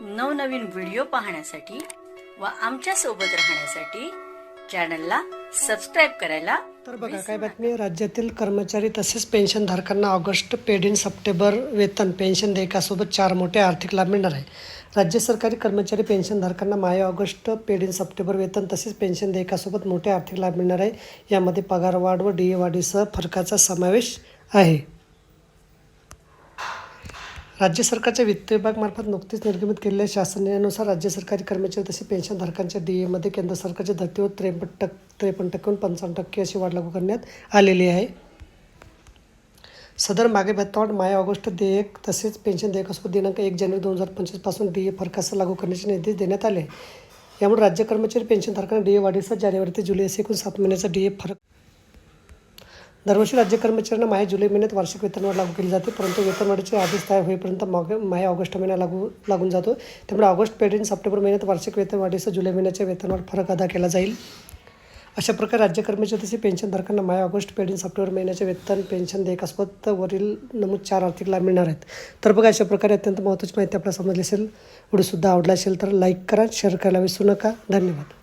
नवनवीन व्हिडिओ पाहण्यासाठी व आमच्यासोबत राहण्यासाठी चॅनलला सबस्क्राईब करायला तर बघा काय. बातमी? राज्यातील कर्मचारी तसेच पेन्शनधारकांना ऑगस्ट पेड इन सप्टेंबर वेतन पेन्शन देयकासोबत चार मोठे आर्थिक लाभ मिळणार आहे. राज्य सरकारी कर्मचारी पेन्शनधारकांना माय ऑगस्ट पेड इन सप्टेंबर वेतन तसेच पेन्शन देयकासोबत मोठे आर्थिक लाभ मिळणार आहे. यामध्ये पगारवाढ व डी ए वाढीसह फरकाचा समावेश आहे. राज्य सरकारच्या वित्त विभागामार्फत नुकतीच निर्गमित केलेल्या शासन निर्णयानुसार राज्य सरकारी कर्मचारी तसे पेन्शनधारकांच्या डी एमध्ये केंद्र सरकारच्या धर्तीवर त्रेपन्न टक् त्रेपन्न टक्केहून पंचावन्न टक्के अशी वाढ लागू करण्यात आलेली आहे. सदर मागे भत्तावाढ माय ऑगस्ट देयक तसेच पेन्शन देयकासोबत दिनांक एक जानेवारी दोन हजार पंचवीसपासून डी ए फरकास लागू करण्याचे निर्देश देण्यात आले. यामुळे राज्य कर्मचारी पेन्शनधारकांना डी ए वाढीसह जानेवारी ते जुलै असे एकूण सात महिन्याचा डी ए फरक दरवर्षी राज्य कर्मचाऱ्यांना माहे जुलै महिन्यात वार्षिक वेतनवाढ लागू केली जाते परंतु वेतनवाढीचे आदेश तयार होईपर्यंत मागे माहे ऑगस्ट महिना लागू लागून जातो. त्यामुळे ऑगस्ट पेड सप्टेंबर महिन्यात वार्षिक वेतनवाढीसह जुलै महिन्याच्या वेतनवाढ फरक अदा केला जाईल. अशा प्रकारे राज्य कर्मचारी तसे पेन्शनधारकांना माय ऑगस्ट पेड सप्टेंबर महिन्याचे वेतन पेन्शन देयकासोबत वरील नमूद चार आर्थिक लाभ मिळणार आहेत. तर बघा अशा प्रकारे अत्यंत महत्त्वाची माहिती आपल्याला समजली असेल व्हिडिओसुद्धा आवडला असेल तर लाईक करा शेअर करायला विसरू नका. धन्यवाद.